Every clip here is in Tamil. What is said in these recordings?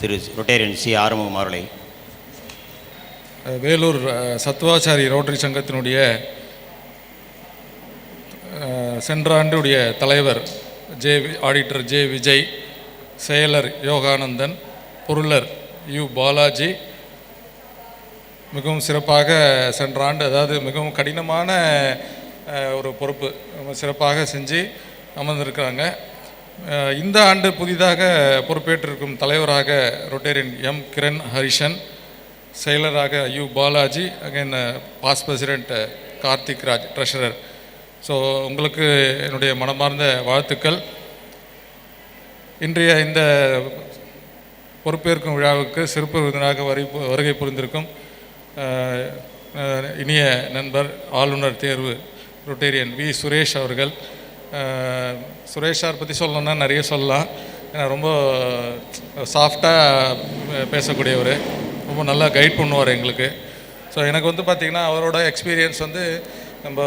திரு ரொட்டேரியன் சி ஆறுமுகம் அவர்களை. வேலூர் சத்வாச்சாரி ரோட்டரி சங்கத்தினுடைய சென்ற ஆண்டுடைய தலைவர் J V- auditor J Vijay செயலர் யோகானந்தன் பொருளர் யு பாலாஜி மிகவும் சிறப்பாக சென்ற ஆண்டு அதாவது மிகவும் கடினமான ஒரு பொறுப்பு சிறப்பாக செஞ்சு அமர்ந்திருக்கிறாங்க. இந்த ஆண்டு புதிதாக பொறுப்பேற்றிருக்கும் தலைவராக ரொட்டேரியன் எம் கிரண் ஹரிஷன் செயலராக U Balaji again past president Karthik Raj treasurer. So உங்களுக்கு என்னுடைய மனமார்ந்த வாழ்த்துக்கள். இன்றைய இந்த பொறுப்பேற்கும் விழாவுக்கு சிறப்பு விருந்தினராக வரி வருகை புரிந்திருக்கும் இனிய நண்பர் ஆளுநர் தேர்வு ரொட்டேரியன் வி. சுரேஷ் அவர்கள். சுரேஷ் சார் பற்றி சொல்லணும்னா நிறைய சொல்லலாம். ஏன்னா ரொம்ப சாஃப்டாக பேசக்கூடியவர். ரொம்ப நல்லா கைட் பண்ணுவார் எங்களுக்கு. ஸோ எனக்கு வந்து பார்த்திங்கன்னா அவரோட எக்ஸ்பீரியன்ஸ் வந்து நம்ம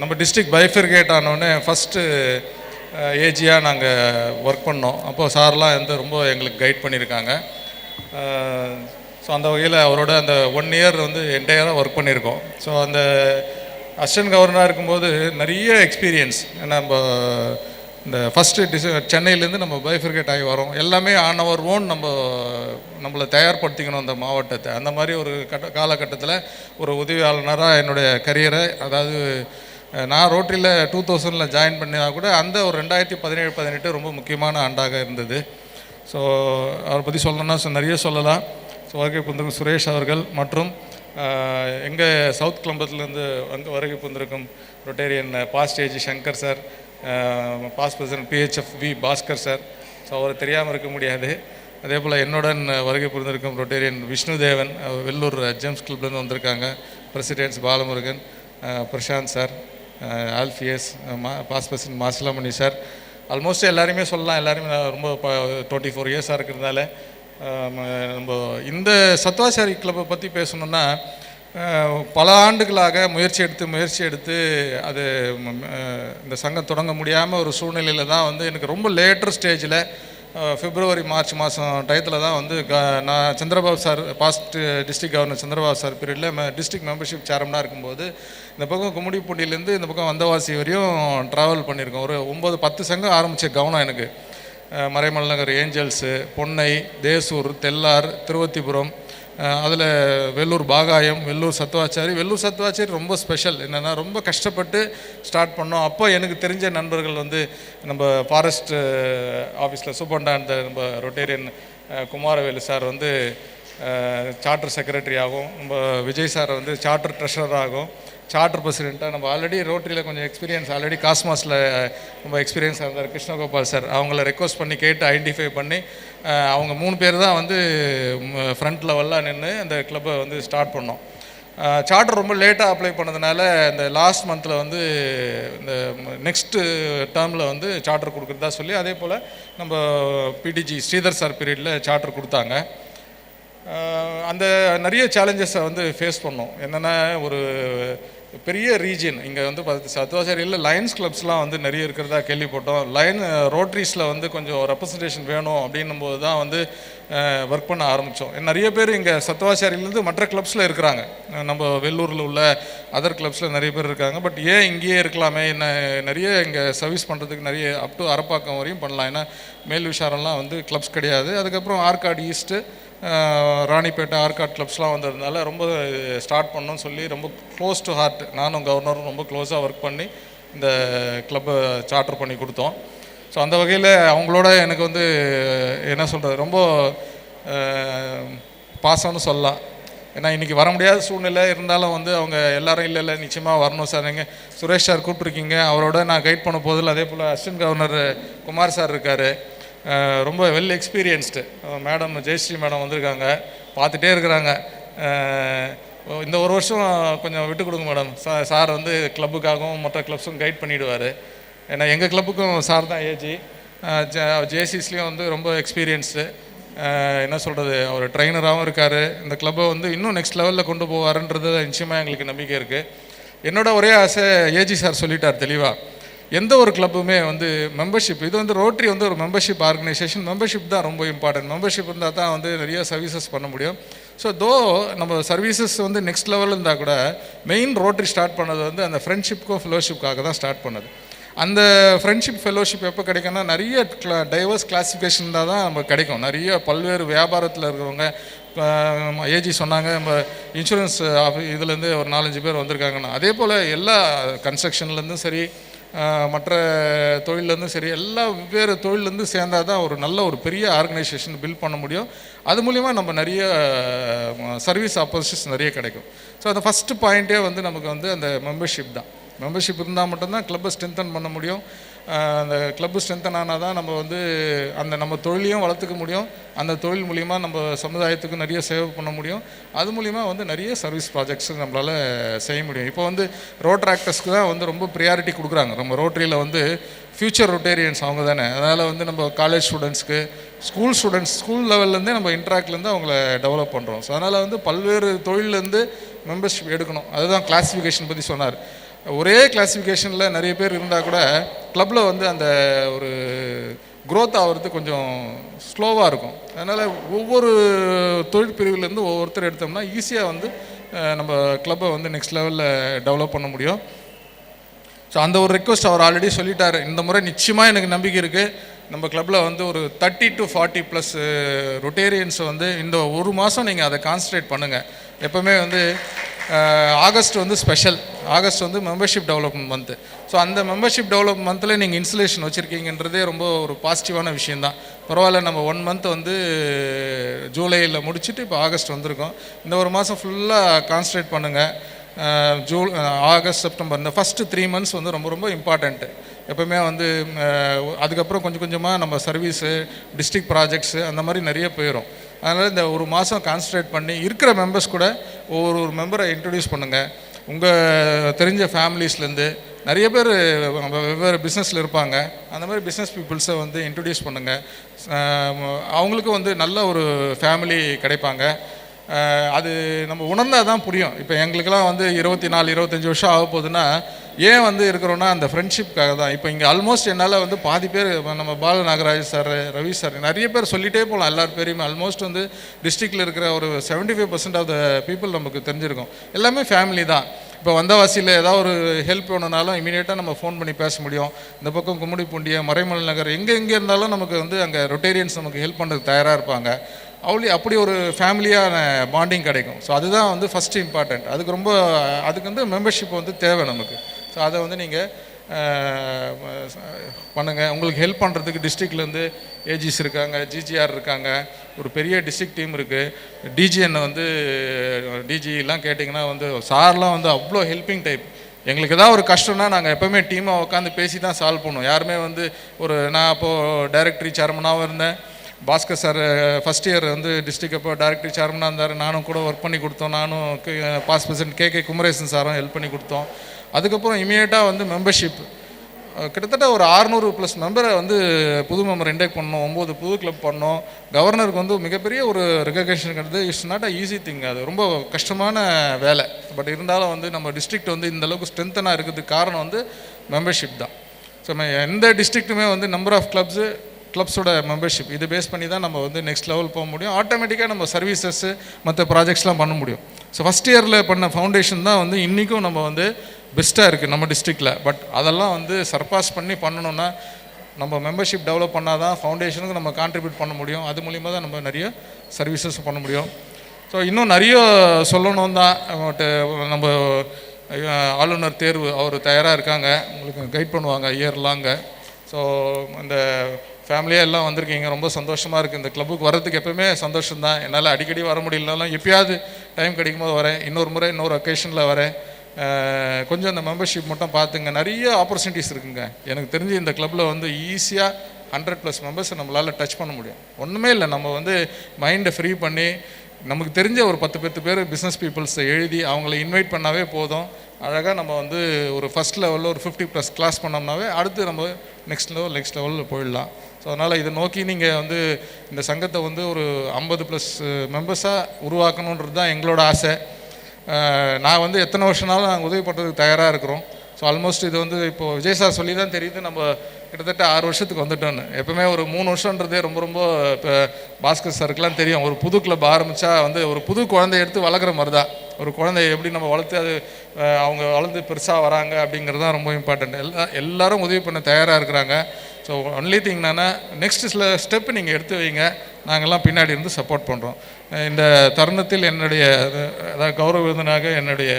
நம்ம டிஸ்ட்ரிக்ட் பைஃபிர்கேட் ஆனோடனே ஃபஸ்ட்டு ஏஜியாக நாங்கள் ஒர்க் பண்ணோம். அப்போது சார்லாம் வந்து ரொம்ப எங்களுக்கு கைட் பண்ணியிருக்காங்க. ஸோ அந்த வகையில் அவரோட அந்த ஒன் இயர் வந்து என்டையராக ஒர்க் பண்ணியிருக்கோம். ஸோ அந்த அசிஸ்டன்ட் கவர்னராக இருக்கும்போது நிறைய எக்ஸ்பீரியன்ஸ் நம்ம இந்த ஃபஸ்ட்டு டிச சென்னையிலேருந்து நம்ம பைஃபர்கேட் ஆகி வரோம். எல்லாமே ஆன் அவர் ஓன் நம்ம நம்மளை தயார்படுத்திக்கணும் அந்த மாவட்டத்தை. அந்த மாதிரி ஒரு கட்ட காலகட்டத்தில் ஒரு உதவியாளராக என்னுடைய கரியரை அதாவது நான் ரோட்டரியில் டூ தௌசண்டில் ஜாயின் பண்ணினா கூட அந்த ஒரு ரெண்டாயிரத்தி பதினேழு பதினெட்டு ரொம்ப முக்கியமான ஆண்டாக இருந்தது. ஸோ அவரை பற்றி சொல்லணும்னா நிறைய சொல்லலாம். ஸோ வாழ்க்கை புந்திருக்கும் சுரேஷ் அவர்கள் மற்றும் எங்கள் சவுத் கிளம்பத்துலேருந்து வந்து வருகை புந்திருக்கும் rotarian past AG Shankar sir past president PHF V Bhaskar sir. So அவரை தெரியாமல் இருக்க முடியாது. அதே போல் என்னுடன் வருகை புரிந்திருக்கும் ரொட்டேரியன் விஷ்ணு தேவன் வெள்ளூர் ஜெம்ஸ் கிளப்லேருந்து வந்திருக்காங்க. Presidents Balamurugan Prashanth sir Alpheus மா past president Masilamani sir. Almost எல்லாருமே சொல்லலாம். எல்லாருமே ரொம்ப டுவெண்ட்டி ஃபோர் இயர்ஸாக இருக்கிறதுனால நம்ம இந்த சத்வாச்சாரி கிளப்பை பற்றி பேசணுன்னா பல ஆண்டுகளாக முயற்சி எடுத்து முயற்சி எடுத்து அது இந்த சங்கம் தொடங்க முடியாமல் ஒரு சூழ்நிலையில் தான் வந்து எனக்கு ரொம்ப லேட்டர் ஸ்டேஜில் பிப்ரவரி மார்ச் மாதம் டயத்தில் தான் வந்து க நான் Chandrababu sir past district governor Chandrababu sir பீரியடில் டிஸ்ட்ரிக்ட் மெம்பர்ஷிப் சேர்மனாக இருக்கும்போது இந்த பக்கம் கும்முடிப்பூண்டியிலேருந்து இந்த பக்கம் வந்தவாசி வரையும் ட்ராவல் பண்ணியிருக்கோம். ஒரு ஒம்பது பத்து சங்கம் ஆரம்பித்த கவனம் எனக்கு. அஹ் ஏஞ்சல்ஸு பொன்னை தேசூர் தெல்லார் திருவத்திபுரம் அதில் வெள்ளூர் பாகாயம் வெள்ளூர் சத்துவாச்சாரி வெள்ளூர் சத்துவாச்சாரி ரொம்ப ஸ்பெஷல் என்னென்னா ரொம்ப கஷ்டப்பட்டு ஸ்டார்ட் பண்ணோம். அப்போ எனக்கு தெரிஞ்ச நண்பர்கள் வந்து நம்ம ஃபாரஸ்ட் ஆஃபீஸில் சூப்பர்டாண்ட் நம்ம ரொட்டேரியன் குமாரவேலு சார் வந்து சார்ட்டர் செக்ரட்டரி ஆகும். நம்ம விஜய் சார் வந்து சார்ட்டர் ட்ரெஷரர் ஆகும். சார்ட்டர் பிரசிடெண்ட்டாக நம்ம ஆல்ரெடி ரோட்டரியில் கொஞ்சம் எக்ஸ்பீரியன்ஸ் ஆல்ரெடி காஸ்மாஸில் ரொம்ப எக்ஸ்பீரியன்ஸாக இருந்தார் கிருஷ்ணகோபால் சார். அவங்கள ரெக்வஸ்ட் பண்ணி கேட்டு ஐடென்டிஃபை பண்ணி அவங்க மூணு பேர் தான் வந்து ஃப்ரண்ட் லெவலில் நின்று அந்த கிளப்பை வந்து ஸ்டார்ட் பண்ணோம். சார்ட்டர் ரொம்ப லேட்டாக அப்ளை பண்ணதுனால இந்த லாஸ்ட் மந்தில் வந்து இந்த நெக்ஸ்ட்டு டேர்மில் வந்து சார்ட்டர் கொடுக்குறதா சொல்லி அதே போல் நம்ம பிடிஜி ஸ்ரீதர் சார் பீரியடில் சார்ட்டர் கொடுத்தாங்க. அந்த நிறைய சேலஞ்சஸை வந்து ஃபேஸ் பண்ணோம். என்னென்னா ஒரு பெரிய ரீஜன் இங்கே வந்து பார்த்து சத்துவாச்சாரியில் லயன்ஸ் கிளப்ஸ்லாம் வந்து நிறைய இருக்கிறதா கேள்விப்பட்டோம். லயன் ரோட்ரிஸில் வந்து கொஞ்சம் ரெப்ரசன்டேஷன் வேணும் அப்படின்னும் போது தான் வந்து ஒர்க் பண்ண ஆரம்பித்தோம் நிறைய பேர் இங்கே சத்வாசாரியிலேருந்து மற்ற கிளப்ஸில் இருக்கிறாங்க. நம்ம வெள்ளூரில் உள்ள அதர் கிளப்ஸில் நிறைய பேர் இருக்காங்க. பட் ஏன் இங்கேயே இருக்கலாமே? என்ன நிறைய இங்கே சர்வீஸ் பண்ணுறதுக்கு நிறைய அப் டு அரப்பாக்கம் வரையும் பண்ணலாம். ஏன்னா மேல் விஷாரம்லாம் வந்து கிளப்ஸ் கிடையாது. அதுக்கப்புறம் ஆர்காடு ஈஸ்ட்டு ராணிப்பேட்டை ஆர்காட் கிளப்ஸ்லாம் வந்ததுனால ரொம்ப ஸ்டார்ட் பண்ணோன்னு சொல்லி ரொம்ப க்ளோஸ் டு ஹார்ட் நானும் கவர்னரும் ரொம்ப க்ளோஸாக ஒர்க் பண்ணி இந்த கிளப்பை சார்ட்டர் பண்ணி கொடுத்தோம். ஸோ அந்த வகையில் அவங்களோட எனக்கு வந்து என்ன சொல்கிறது ரொம்ப பாசம்னு சொல்லலாம். ஏன்னா இன்றைக்கி வர முடியாத சூழ்நிலை. இருந்தாலும் வந்து அவங்க எல்லாரும் இல்லை இல்லை நிச்சயமாக வரணும் சார். நீங்கள் சுரேஷ் சார் கூப்பிட்ருக்கீங்க அவரோட நான் கைட் பண்ண போதில் அதே போல் அசிஸ்டன்ட் கவர்னர் குமார் சார் இருக்கார். ரொம்ப well experienced madam Jayashree madam வந்திருக்காங்க. பார்த்துட்டே இருக்கிறாங்க. இந்த ஒரு வருஷம் கொஞ்சம் விட்டு கொடுங்க மேடம் சா சார் வந்து கிளப்புக்காகவும் மற்ற கிளப்ஸும் கைட் பண்ணிவிடுவார் ஏன்னா எங்கள் கிளப்புக்கும் சார் தான் ஏஜி ஜேசிஸ்லேயும் வந்து ரொம்ப எக்ஸ்பீரியன்ஸ்டு என்ன சொல்கிறது அவர் ட்ரைனராகவும் இருக்கார். இந்த கிளப்பை வந்து இன்னும் நெக்ஸ்ட் லெவலில் கொண்டு போவாருன்றது நிச்சயமாக எங்களுக்கு நம்பிக்கை இருக்குது என்னோட ஒரே ஆசை ஏஜி சார் சொல்லிட்டார் தெளிவாக எந்த ஒரு கிளப்புமே வந்து மெம்பர்ஷிப் இது வந்து ரோட்டரி வந்து ஒரு மெம்பர்ஷிப் ஆர்கனைசேஷன் மெம்பர்ஷிப் தான் ரொம்ப இம்பார்ட்டன்ட் மெம்பர்ஷிப் இருந்தால் தான் வந்து நிறைய சர்வீசஸ் பண்ண முடியும். ஸோ தோ நம்ம சர்வீசஸ் வந்து நெக்ஸ்ட் லெவலில் இருந்தால் கூட மெயின் ரோட்டரி ஸ்டார்ட் பண்ணது வந்து அந்த ஃப்ரெண்ட்ஷிப்க்கும் ஃபெலோஷிப்காக தான் ஸ்டார்ட் பண்ணது. அந்த ஃப்ரெண்ட்ஷிப் ஃபெலோஷிப் எப்போ கிடைக்கும்னா நிறைய கிளா டைவர்ஸ் கிளாசிஃபிகேஷன் தான் தான் நமக்கு கிடைக்கும். நிறைய பல்வேறு வியாபாரத்தில் இருக்கிறவங்க ஏஜி சொன்னாங்க நம்ம இன்சூரன்ஸ் இதுலேருந்து ஒரு நாலஞ்சு பேர் வந்திருக்காங்கன்னா அதே போல் எல்லா கன்ஸ்ட்ரக்ஷன்லேருந்தும் சரி மற்ற தொழிலேருந்தும் சரி எல்லா வெவ்வேறு தொழிலேருந்து சேர்ந்தால் தான் ஒரு நல்ல ஒரு பெரிய ஆர்கனைசேஷன் பில்ட் பண்ண முடியும். அது மூலிமா நம்ம நிறைய சர்வீஸ் ஆப்பர்ச்சுனிட்டிஸ் நிறைய கிடைக்கும். ஸோ அந்த ஃபஸ்ட்டு பாயிண்ட்டே வந்து நமக்கு வந்து அந்த மெம்பர்ஷிப் தான். மெம்பர்ஷிப் இருந்தால் மட்டும்தான் கிளப்பை ஸ்ட்ரென்தன் பண்ண முடியும். அந்த கிளப்பு ஸ்ட்ரென்தன் ஆனால் தான் நம்ம வந்து அந்த நம்ம தொழிலையும் வளர்த்துக்க முடியும். அந்த தொழில் மூலிமா நம்ம சமுதாயத்துக்கு நிறைய சேவை பண்ண முடியும். அது மூலிமா வந்து நிறைய சர்வீஸ் ப்ராஜெக்ட்ஸ் நம்மளால் செய்ய முடியும். இப்போ வந்து ரோட்ராக்டர்ஸ்க்கு தான் வந்து ரொம்ப ப்ரியாரிட்டி கொடுக்குறாங்க. நம்ம ரோட்டரியில் வந்து ஃப்யூச்சர் ரொட்டேரியன்ஸ் அவங்க தானே. அதனால் வந்து நம்ம காலேஜ் ஸ்டூடெண்ட்ஸ்க்கு ஸ்கூல் ஸ்டூடெண்ட்ஸ் ஸ்கூல் லெவல்லேருந்தே நம்ம இன்ட்ராக்ட்லேருந்து அவங்கள டெவலப் பண்ணுறோம் ஸோ அதனால் வந்து பல்வேறு தொழிலேருந்து மெம்பர்ஷிப் எடுக்கணும். அதுதான் கிளாஸிஃபிகேஷன் பற்றி சொன்னார். ஒரே கிளாஸிஃபிகேஷனில் நிறைய பேர் இருந்தால் கூட க்ளப்பில் வந்து அந்த ஒரு க்ரோத் ஆகிறது கொஞ்சம் ஸ்லோவாக இருக்கும். அதனால் ஒவ்வொரு தொழில் பிரிவுலேருந்து ஒவ்வொருத்தர் எடுத்தோம்னா ஈஸியாக வந்து நம்ம கிளப்பை வந்து நெக்ஸ்ட் லெவலில் டெவலப் பண்ண முடியும். ஸோ அந்த ஒரு ரெக்வஸ்ட் அவர் ஆல்ரெடி சொல்லிட்டார். இந்த முறை நிச்சயமாக எனக்கு நம்பிக்கை இருக்குது நம்ம கிளப்பில் வந்து ஒரு தேர்ட்டி டு ஃபார்ட்டி ப்ளஸ் ரொட்டேரியன்ஸை வந்து இந்த ஒரு மாதம் நீங்கள் அதை கான்சன்ட்ரேட் பண்ணுங்கள் எப்போவுமே வந்து ஆகஸ்ட் வந்து ஸ்பெஷல் ஆகஸ்ட் வந்து மெம்பர்ஷிப் டெவலப்மெண்ட் மந்த்து ஸோ அந்த மெம்பர்ஷிப் டெவலப் மந்தில் நீங்கள் இன்ஸ்டலேஷன் வச்சுருக்கீங்கன்றதே ரொம்ப ஒரு பாசிட்டிவான விஷயந்தான் பரவாயில்ல நம்ம ஒன் மந்த் வந்து ஜூலையில் முடிச்சுட்டு இப்போ ஆகஸ்ட் வந்திருக்கோம். இந்த ஒரு மாதம் ஃபுல்லாக கான்சன்ட்ரேட் பண்ணுங்கள் ஜூ ஆகஸ்ட் செப்டம்பர் இந்த ஃபஸ்ட்டு த்ரீ மந்த்ஸ் வந்து ரொம்ப ரொம்ப இம்பார்ட்டண்ட்டு எப்போவுமே வந்து அதுக்கப்புறம் கொஞ்சம் கொஞ்சமாக நம்ம சர்வீஸு டிஸ்ட்ரிக்ட் ப்ராஜெக்ட்ஸு அந்த மாதிரி நிறைய போயிடும் அதனால் இந்த ஒரு மாதம் கான்சன்ட்ரேட் பண்ணி இருக்கிற மெம்பர்ஸ் கூட ஒவ்வொரு ஒரு மெம்பரை இன்ட்ரடியூஸ் பண்ணுங்கள் உங்கள் தெரிஞ்ச ஃபேமிலிஸ்லேருந்து நிறைய பேர் வெவ்வேறு பிஸ்னஸில் இருப்பாங்க. அந்த மாதிரி பிஸ்னஸ் பீப்புள்ஸை வந்து இன்ட்ரடியூஸ் பண்ணுங்கள் அவங்களுக்கும் வந்து நல்ல ஒரு ஃபேமிலி கிடைப்பாங்க. அது நம்ம உணர்ந்தால் தான் புரியும். இப்போ எங்களுக்கெல்லாம் வந்து இருபத்தி நாலு இருபத்தஞ்சி வருஷம் ஆக போகுதுன்னா ஏன் வந்து இருக்கிறோன்னா அந்த ஃப்ரெண்ட்ஷிப்காக தான். இப்போ இங்கே ஆல்மோஸ்ட் என்னால் வந்து பாதி பேர் நம்ம பால நாகராஜ் சார் ரவி சார் நிறைய பேர் சொல்லிகிட்டே போகலாம் எல்லார் பேரையுமே ஆல்மோஸ்ட் வந்து டிஸ்ட்ரிக்டில் இருக்கிற ஒரு seventy five percent of the people நமக்கு தெரிஞ்சிருக்கும். எல்லாமே ஃபேமிலி தான். இப்போ வந்தவாசியில் ஏதாவது ஒரு ஹெல்ப் வேணும்னாலும் இமீடியட்டாக நம்ம ஃபோன் பண்ணி பேச முடியும். இந்த பக்கம் கும்முடி பூண்டிய மறைமலை நகர் எங்கே எங்கே இருந்தாலும் நமக்கு வந்து அங்கே ரொட்டேரியன்ஸ் நமக்கு ஹெல்ப் பண்ணுறதுக்கு தயாராக இருப்பாங்க. அவளி அப்படி ஒரு ஃபேமிலியான பாண்டிங் கிடைக்கும். ஸோ அதுதான் வந்து ஃபஸ்ட்டு இம்பார்ட்டண்ட் அதுக்கு ரொம்ப அதுக்கு வந்து மெம்பர்ஷிப் வந்து தேவை நமக்கு. ஸோ அதை வந்து நீங்கள் பண்ணுங்கள் உங்களுக்கு ஹெல்ப் பண்ணுறதுக்கு டிஸ்ட்ரிக்ட்லேருந்து ஏஜிஸ் இருக்காங்க ஜிஜிஆர் இருக்காங்க. ஒரு பெரிய டிஸ்ட்ரிக்ட் டீம் இருக்குது டிஜிஎன் வந்து டிஜிலாம் கேட்டிங்கன்னா வந்து சார்லாம் வந்து அவ்வளோ ஹெல்ப்பிங் டைப் எங்களுக்கு ஏதாவது ஒரு கஷ்டம்னா நாங்கள் எப்போவுமே டீமாக உட்காந்து பேசி தான் சால்வ் பண்ணுவோம். யாருமே வந்து ஒரு நான் அப்போது டைரக்டரி சேர்மனாகவும் இருந்தேன். பாஸ்கர் சார் ஃபஸ்ட் இயர் வந்து டிஸ்ட்ரிக்ட் அப்போ டைரக்டரி சேர்மனாக இருந்தார். நானும் கூட ஒர்க் பண்ணி கொடுத்தோம். நானும் past president K K Kumaresan சாரும் ஹெல்ப் பண்ணி கொடுத்தோம். அதுக்கப்புறம் இமீடியட்டாக வந்து மெம்பர்ஷிப் கிட்டத்தட்ட ஒரு 600 ப்ளஸ் மெம்பரை வந்து புது மெம்பர் இன்டேக் பண்ணோம். ஒம்பது புது கிளப் பண்ணோம். கவர்னருக்கு வந்து மிகப்பெரிய ஒரு ரெகக்னேஷன் கிடையாது it's not a easy thing அது ரொம்ப கஷ்டமான வேலை. பட் இருந்தாலும் வந்து நம்ம டிஸ்ட்ரிக்ட் வந்து இந்த அளவுக்கு ஸ்ட்ரென்த்தனாக இருக்கிறதுக்கு காரணம் வந்து மெம்பர்ஷிப் தான். ஸோ எந்த டிஸ்ட்ரிக்ட்டுமே வந்து நம்பர் ஆஃப் கிளப்ஸு கிளப்ஸோட மெம்பர்ஷிப் இது பேஸ் பண்ணி தான் நம்ம வந்து நெக்ஸ்ட் லெவல் போக முடியும். ஆட்டோமேட்டிக்காக நம்ம சர்வீசஸ்ஸு மற்ற ப்ராஜெக்ட்ஸ்லாம் பண்ண முடியும். ஸோ ஃபஸ்ட் இயரில் பண்ண ஃபவுண்டேஷன் தான் வந்து இன்றைக்கும் நம்ம வந்து பெஸ்ட்டாக இருக்குது நம்ம டிஸ்ட்ரிக்டில் பட் அதெல்லாம் வந்து சர்பாஸ் பண்ணி பண்ணணும்னா நம்ம மெம்பர்ஷிப் டெவலப் பண்ணால் தான் ஃபவுண்டேஷனுக்கு நம்ம கான்ட்ரிபியூட் பண்ண முடியும். அது மூலிமா தான் நம்ம நிறைய சர்வீசஸ் பண்ண முடியும். ஸோ இன்னும் நிறைய சொல்லணும் தான். பட் நம்ம ஆளுநர் தேர்வு அவர் தயாராக இருக்காங்க. உங்களுக்கு கைட் பண்ணுவாங்க இயர்லாங்க ஸோ இந்த ஃபேமிலியாக எல்லாம் வந்திருக்கீங்க. ரொம்ப சந்தோஷமாக இருக்குது இந்த கிளப்புக்கு வர்றதுக்கு எப்பவுமே சந்தோஷம் தான் என்னால் அடிக்கடி வர முடியலனாலும் எப்பயாவது டைம் கிடைக்கும்போது வரேன். இன்னொரு முறை இன்னொரு ஒகேஷனில் வரேன். கொஞ்சம் அந்த மெம்பர்ஷிப் மட்டும் பார்த்துங்க. நிறைய ஆப்பர்ச்சுனிட்டிஸ் இருக்குங்க. எனக்கு தெரிஞ்சு இந்த கிளப்பில் வந்து ஈஸியாக ஹண்ட்ரட் ப்ளஸ் மெம்பர்ஸை நம்மளால் டச் பண்ண முடியும். ஒன்றுமே இல்லை. நம்ம வந்து மைண்டை ஃப்ரீ பண்ணி நமக்கு தெரிஞ்ச ஒரு பத்து பத்து பேர் பிஸ்னஸ் பீப்புள்ஸை எழுதி அவங்கள இன்வைட் பண்ணாவே போதும். அழகாக நம்ம வந்து ஒரு ஃபஸ்ட் லெவலில் ஒரு ஃபிஃப்டி ப்ளஸ் கிளாஸ் பண்ணோம்னாவே அடுத்து நம்ம நெக்ஸ்ட் லெவல் நெக்ஸ்ட் லெவலில் போயிடலாம். ஸோ அதனால் இதை நோக்கி நீங்கள் வந்து இந்த சங்கத்தை வந்து ஒரு ஐம்பது ப்ளஸ் மெம்பர்ஸாக உருவாக்கணுன்றது தான் எங்களோட ஆசை. நான் வந்து எத்தனை வருஷனாலும் நாங்கள் உதவி பண்ணுறதுக்கு தயாராக இருக்கிறோம். ஸோ ஆல்மோஸ்ட் இது வந்து இப்போ விஜய் சார் சொல்லி தான் தெரியுது நம்ம கிட்டத்தட்ட ஆறு வருஷத்துக்கு வந்துட்டோன்னு எப்பவுமே ஒரு மூணு வருஷன்றதே ரொம்ப ரொம்ப இப்போ பாஸ்கர் சாருக்குலாம் தெரியும். ஒரு புது கிளப் ஆரம்பித்தா வந்து ஒரு புது குழந்தைய எடுத்து வளர்க்குற மாதிரி தான். ஒரு குழந்தைய எப்படி நம்ம வளர்த்து அது அவங்க வளர்ந்து பெருசாக வராங்க அப்படிங்கிறது தான் ரொம்ப இம்பார்ட்டண்ட் எல்லா எல்லாரும் உதவி பண்ண தயாராக இருக்கிறாங்க. ஸோ ஒன்லி திங் என்னென்னா நெக்ஸ்ட் சில ஸ்டெப் நீங்கள் எடுத்து வைங்க. நாங்கள்லாம் பின்னாடி இருந்து சப்போர்ட் பண்ணுறோம் இந்த தருணத்தில் என்னுடைய அதாவது கௌரவ விருந்தினாக என்னுடைய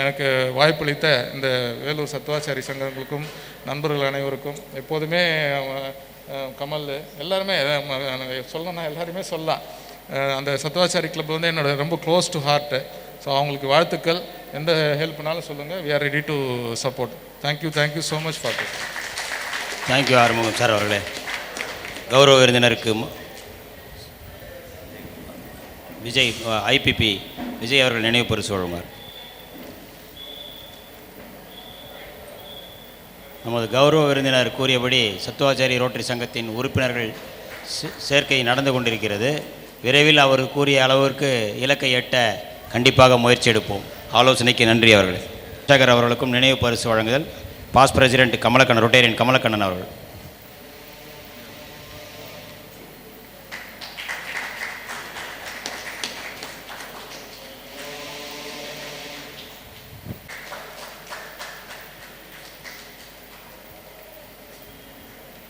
எனக்கு வாய்ப்பளித்த இந்த வேலூர் சத்துவாச்சாரி சங்கங்களுக்கும் நண்பர்கள் அனைவருக்கும் எப்போதுமே கமல் எல்லாருமே சொல்லணும்னா எல்லாருமே சொல்லலாம். அந்த சத்துவாச்சாரி கிளப் வந்து என்னோட ரொம்ப க்ளோஸ் டு ஹார்ட்டு ஸோ அவங்களுக்கு வாழ்த்துக்கள். எந்த ஹெல்ப்னாலும் சொல்லுங்கள் we are ready to support thank you thank you so much for this thank you Arumugam sir அவர்களே. கௌரவ விருந்தினருக்கு விஜய் ஐபிபி விஜய் அவர்கள் நினைவு பரிசு வழங்குவார் நமது கௌரவ விருந்தினர் கூறியபடி சத்துவாச்சாரி ரோட்டரி சங்கத்தின் உறுப்பினர்கள் சே- சேர்க்கை நடந்து கொண்டிருக்கிறது. விரைவில் அவர் கூறிய அளவிற்கு இலக்கை எட்ட கண்டிப்பாக முயற்சி எடுப்போம். ஆலோசனைக்கு நன்றி அவர்களே. சேகர் அவர்களுக்கும் நினைவு பரிசு வழங்குதல். Past president Kamalakannan rotarian Kamalakannan அவர்கள்.